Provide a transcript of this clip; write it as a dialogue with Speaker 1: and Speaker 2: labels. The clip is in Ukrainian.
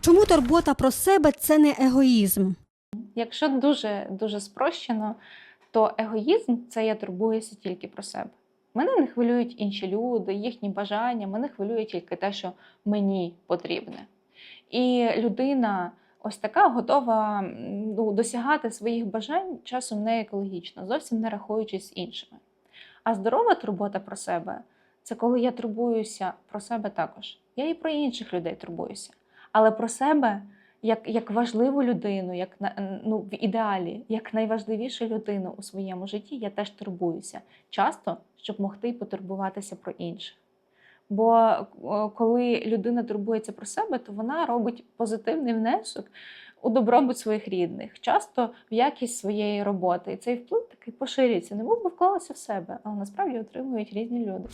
Speaker 1: Чому турбота про себе це не егоїзм?
Speaker 2: Якщо дуже дуже спрощено, то егоїзм це я турбуюся тільки про себе. Мене не хвилюють інші люди, їхні бажання, мене хвилює тільки те, що мені потрібне. І людина ось така готова ну, досягати своїх бажань часом не екологічно, зовсім не рахуючись з іншими. А здорова турбота про себе це коли я турбуюся про себе також. Я і про інших людей турбуюся. Але про себе як, як важливу людину, як ну, в ідеалі, як найважливішу людину у своєму житті, я теж турбуюся часто, щоб могти потурбуватися про інших. Бо коли людина турбується про себе, то вона робить позитивний внесок у добробут своїх рідних, часто в якість своєї роботи. І цей вплив такий поширюється, немов би вклалося в себе, але насправді отримують різні люди.